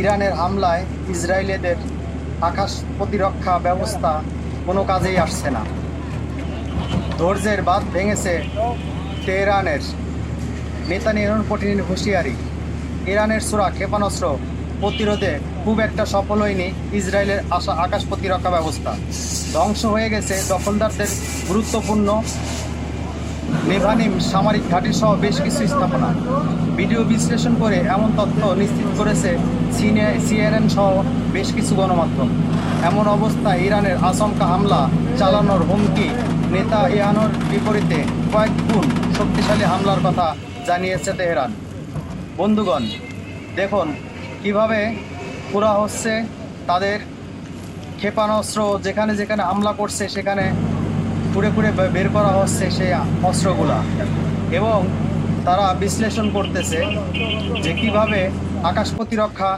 ইরানের হামলায় ইসরায়েলিদের আকাশ প্রতিরক্ষা ব্যবস্থা কোনো কাজেই আসছে না। ধৈর্যের বাদ ভেঙেছে তেহরানের নেতানিয়াহুর কঠিন হুঁশিয়ারি। ইরানের সুরা ক্ষেপণাস্ত্র প্রতিরোধে খুব একটা সফল হয়নি ইসরায়েলের আশা আকাশ প্রতিরক্ষা ব্যবস্থা। ধ্বংস হয়ে গেছে দখলদারদের গুরুত্বপূর্ণ নেভানিম সামরিক ঘাঁটি সহ বেশ কিছু স্থাপনা। ভিডিও বিশ্লেষণ করে এমন তথ্য নিশ্চিত করেছে সিএনএন সহ বেশ কিছু গণমাধ্যম। এমন অবস্থায় ইরানের আচমকা হামলা চালানোর হুমকি নেতা ইরানোর বিপরীতে কয়েক গুণ শক্তিশালী হামলার কথা জানিয়েছে তেহরান। বন্ধুগণ, দেখুন কীভাবে পুরা হচ্ছে তাদের ক্ষেপণাস্ত্র যেখানে যেখানে হামলা করছে সেখানে খুঁড়ে খুঁড়ে বের করা হচ্ছে সেই অস্ত্রগুলা। এবং তারা বিশ্লেষণ করতেছে যে কীভাবে আকাশ প্রতিরক্ষা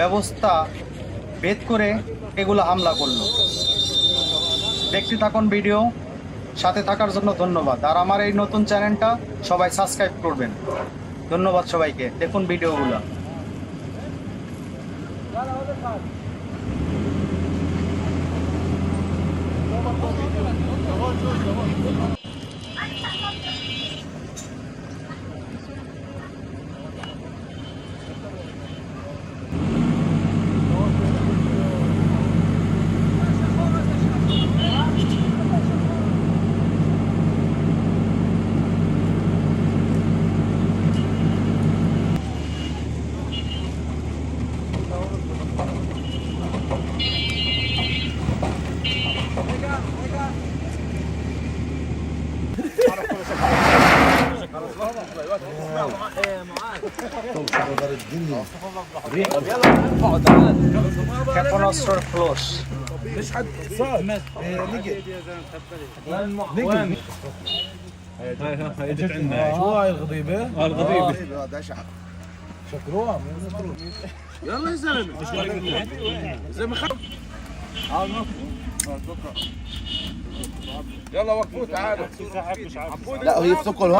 ব্যবস্থা ভেদ করে এগুলো হামলা করল। দেখতে থাকুন ভিডিও, সাথে থাকার জন্য ধন্যবাদ। আর আমার এই নতুন চ্যানেলটা সবাই সাবস্ক্রাইব করবেন। ধন্যবাদ সবাইকে। দেখুন ভিডিওগুলো। كابونستر فلوس مش حد صاد نجد نجد هاي اجت عندنا شو هاي الغضيبه؟ الغضيبه شكروها يلا يا زلمة. زي ما خاف يلا وقفوه تعالوا. لا هي بتاكل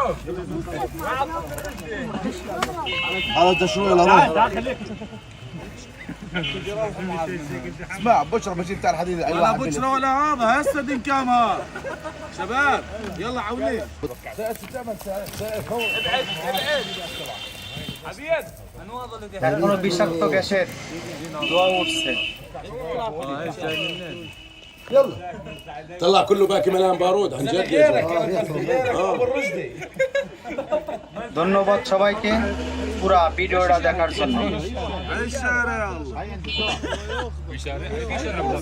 خلاص ده شنو يلا روح اسمع بشرى ماشي بتاع الحديد أيوه ولا بشرى ولا هذا هسه دي كامها شباب يلا عاوني ابعد ابعد এখনো বিষাক্ত গ্যাসের ধোয়া উঠছে طلع كله باكي مليان بارود عن جد يا زلمه ধন্যবাদ সবাইকে পুরা ভিডিওটা দেখার জন্য على الشارع يلا